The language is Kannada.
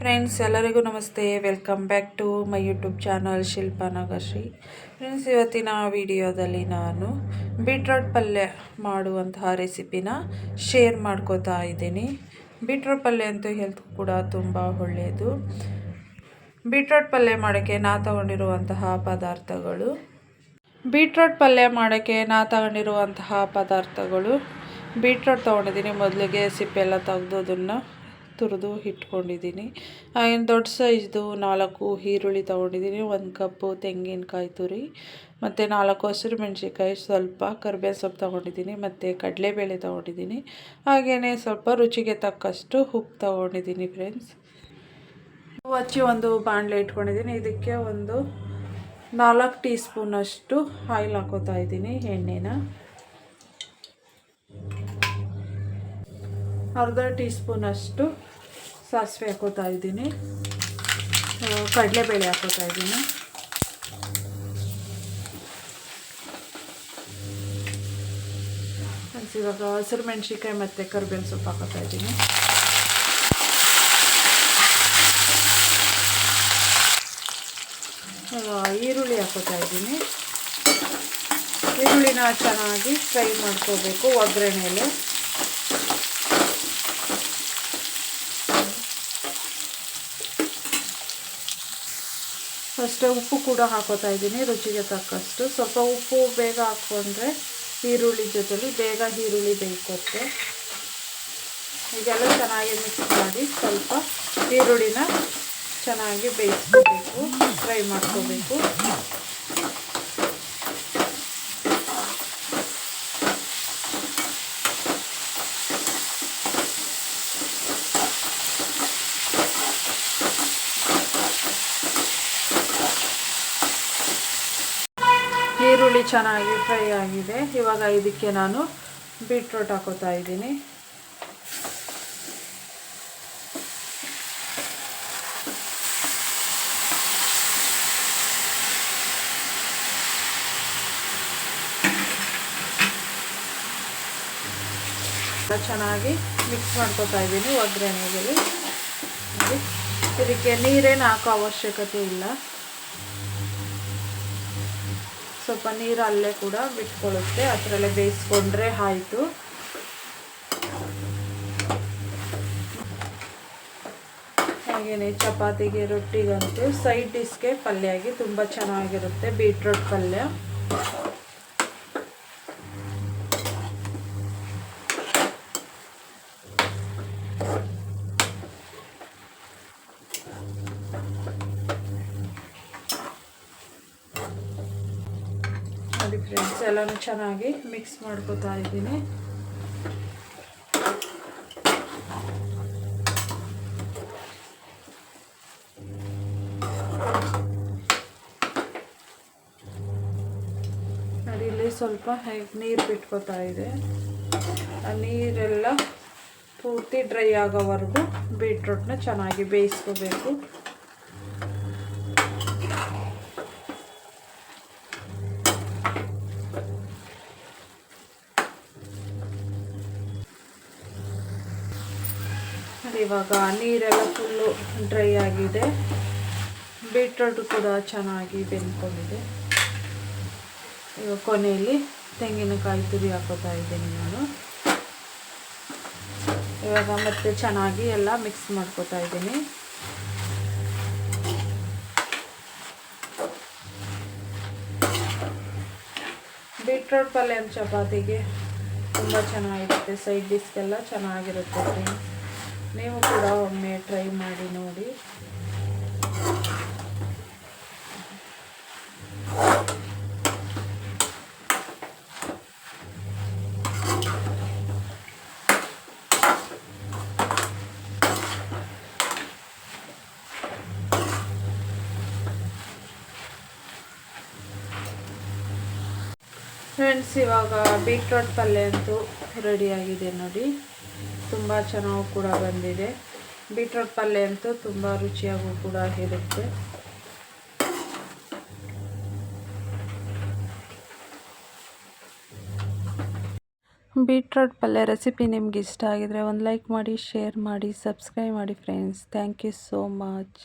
ಫ್ರೆಂಡ್ಸ್ ಎಲ್ಲರಿಗೂ ನಮಸ್ತೆ. Welcome back to my YouTube channel Shilpa Nagashri friends ಇವತ್ತಿನ ವಿಡಿಯೋದಲ್ಲಿ ನಾನು ಬೀಟ್ರೋಟ್ ಪಲ್ಯ ಮಾಡುವಂತಹ ರೆಸಿಪಿನ ಶೇರ್ ಮಾಡ್ಕೋತಾ ಇದ್ದೀನಿ. ಬೀಟ್ರೋಟ್ ಪಲ್ಯ ಅಂತೂ ಹೆಲ್ತ್ ಕೂಡ ತುಂಬ ಒಳ್ಳೆಯದು ಬೀಟ್ರೋಟ್ ಪಲ್ಯ ಮಾಡೋಕ್ಕೆ ನಾ ತಗೊಂಡಿರುವಂತಹ ಪದಾರ್ಥಗಳು. ಬೀಟ್ರೋಟ್ ಪಲ್ಯ ಮಾಡೋಕ್ಕೆ ನಾ ತಗೊಂಡಿರುವಂತಹ ಪದಾರ್ಥಗಳು. ಬೀಟ್ರೋಟ್ ತೊಗೊಂಡಿದ್ದೀನಿ. ಮೊದಲಿಗೆ ಸಿಪ್ಪೆಲ್ಲ ತೆಗೆದು ಅದನ್ನು ತುರಿದು ಇಟ್ಕೊಂಡಿದ್ದೀನಿ ದೊಡ್ಡ ಸೈಜ್ದು ನಾಲ್ಕು ಈರುಳ್ಳಿ ತೊಗೊಂಡಿದ್ದೀನಿ. ಒಂದು ಕಪ್ಪು ತೆಂಗಿನಕಾಯಿ ತುರಿ, ಮತ್ತು ನಾಲ್ಕು ಹಸಿರು ಮೆಣಸಿನ್ಕಾಯಿ, ಸ್ವಲ್ಪ ಕರಿಬೇವು ಸೊಪ್ಪು ತೊಗೊಂಡಿದ್ದೀನಿ, ಮತ್ತು ಕಡಲೆಬೇಳೆ ತೊಗೊಂಡಿದ್ದೀನಿ. ಹಾಗೆಯೇ ಸ್ವಲ್ಪ ರುಚಿಗೆ ತಕ್ಕಷ್ಟು ಉಪ್ಪು ತೊಗೊಂಡಿದ್ದೀನಿ ಫ್ರೆಂಡ್ಸ್ ಹಚ್ಚಿ ಒಂದು ಬಾಣಲೆ ಇಟ್ಕೊಂಡಿದ್ದೀನಿ. ಇದಕ್ಕೆ ಒಂದು ನಾಲ್ಕು ಟೀ ಸ್ಪೂನಷ್ಟು ಆಯಿಲ್ ಹಾಕೋತಾ ಇದ್ದೀನಿ, ಎಣ್ಣೆನ. ಅರ್ಧ ಟೀ ಸ್ಪೂನಷ್ಟು ಸಾಸಿವೆ ಹಾಕೋತಾ ಇದ್ದೀನಿ. ಕಡಲೆಬೇಳೆ ಹಾಕೋತಾ ಇದ್ದೀನಿ. ಇವಾಗ ಹಸಿರು ಮೆಣಸಿಕಾಯಿ ಮತ್ತು ಕರಿಬೇವು ಸೊಪ್ಪು ಹಾಕೋತಾ ಇದ್ದೀನಿ. ಈರುಳ್ಳಿ ಹಾಕೋತಾ ಇದ್ದೀನಿ. ಈರುಳ್ಳಿನ ಚೆನ್ನಾಗಿ ಫ್ರೈ ಮಾಡ್ಕೋಬೇಕು ಒಗ್ಗರಣೆಯಲ್ಲಿ ಅಷ್ಟೇ ಉಪ್ಪು ಕೂಡ ಹಾಕೋತಾ ಇದ್ದೀನಿ, ರುಚಿಗೆ ತಕ್ಕಷ್ಟು. ಸ್ವಲ್ಪ ಉಪ್ಪು ಬೇಗ ಹಾಕ್ಕೊಂಡ್ರೆ ಈರುಳ್ಳಿ ಜೊತೆಲಿ ಬೇಗ ಈರುಳ್ಳಿ ಬೇಯ್ಕೊತ್ತೆ ಈಗೆಲ್ಲ ಚೆನ್ನಾಗಿ ಮಿಕ್ಸ್ ಮಾಡಿ ಸ್ವಲ್ಪ ಈರುಳ್ಳಿನ ಚೆನ್ನಾಗಿ ಬೇಯಿಸ್ಕೋಬೇಕು, ಫ್ರೈ ಮಾಡ್ಕೋಬೇಕು. ಈರುಳ್ಳಿ ಚೆನ್ನಾಗಿ ಫ್ರೈ ಆಗಿದೆ. ಇವಾಗ ಇದಕ್ಕೆ ನಾನು ಬೀಟ್ರೋಟ್ ಹಾಕೋತಾ ಇದ್ದೀನಿ. ಚೆನ್ನಾಗಿ ಮಿಕ್ಸ್ ಮಾಡ್ಕೋತಾ ಇದ್ದೀನಿ ಒಗ್ಗರಣೆಯಲ್ಲಿ. ಇದಕ್ಕೆ ನೀರೇನು ಹಾಕೋ ಅವಶ್ಯಕತೆ ಇಲ್ಲ. ಸ್ವಲ್ಪ ನೀರು ಅಲ್ಲೇ ಕೂಡ ಬಿಟ್ಕೊಳ್ಳುತ್ತೆ. ಅದರಲ್ಲೇ ಬೇಯಿಸ್ಕೊಂಡ್ರೆ ಆಯಿತು. ಹಾಗೆಯೇ ಚಪಾತಿಗೆ ರೊಟ್ಟಿಗಂತೂ ಸೈಡ್ ಪಲ್ಯ ಆಗಿ ತುಂಬ ಚೆನ್ನಾಗಿರುತ್ತೆ ಬೀಟ್ರೋಟ್ ಪಲ್ಯ. ನೋಡಿ ಫ್ರೆಂಡ್ಸ್, ಎಲ್ಲನೂ ಚೆನ್ನಾಗಿ ಮಿಕ್ಸ್ ಮಾಡ್ಕೋತಾ ಇದ್ದೀನಿ. ನೋಡಿ, ಇಲ್ಲಿ ಸ್ವಲ್ಪ ನೀರು ಬಿಟ್ಕೋತಾ ಇದೆ. ಆ ನೀರೆಲ್ಲ ಪೂರ್ತಿ ಡ್ರೈ ಆಗೋವರೆಗೂ ಬೀಟ್ರೂಟ್ನ ಚೆನ್ನಾಗಿ ಬೇಯಿಸ್ಕೋಬೇಕು. ಇವಾಗ ನೀರೆಲ್ಲ ಫುಲ್ಲು ಡ್ರೈ ಆಗಿದೆ. ಬೀಟ್ರೋಟು ಕೂಡ ಚೆನ್ನಾಗಿ ಬೆಂದ್ಕೊಂಡಿದೆ. ಇವಾಗ ಕೊನೆಯಲ್ಲಿ ತೆಂಗಿನಕಾಯಿ ತುರಿ ಹಾಕೋತಾ ಇದ್ದೀನಿ ನಾನು. ಇವಾಗ ಮತ್ತೆ ಚೆನ್ನಾಗಿ ಎಲ್ಲ ಮಿಕ್ಸ್ ಮಾಡ್ಕೋತಾ ಇದ್ದೀನಿ. ಬೀಟ್ರೋಟ್ ಪಲ್ಯ ಚಪಾತಿಗೆ ತುಂಬ ಚೆನ್ನಾಗಿರುತ್ತೆ. ಸೈಡ್ ಡಿಸ್ಗೆಲ್ಲ ಚೆನ್ನಾಗಿರುತ್ತೆ ನೀವು ಕೂಡ ಒಮ್ಮೆ ಟ್ರೈ ಮಾಡಿ ನೋಡಿ. ಫ್ರೆಂಡ್ಸ್ ಇವಾಗ ಬೀಟ್ರೋಟ್ ಪಲ್ಯ ಅಂತೂ ರೆಡಿಯಾಗಿದೆ ನೋಡಿ. ತುಂಬ ಚೆನ್ನಾಗಿ ಕೂಡ ಬಂದಿದೆ. ಬೀಟ್ರೋಟ್ ಪಲ್ಯ ಅಂತೂ ತುಂಬ ರುಚಿಯಾಗೂ ಕೂಡ ಇರುತ್ತೆ. ಬೀಟ್ರೋಟ್ ಪಲ್ಯ ರೆಸಿಪಿ ನಿಮ್ಗೆ ಇಷ್ಟ ಆಗಿದ್ರೆ ಒಂದು ಲೈಕ್ ಮಾಡಿ, ಶೇರ್ ಮಾಡಿ, ಸಬ್ಸ್ಕ್ರೈಬ್ ಮಾಡಿ friends. Thank you so much.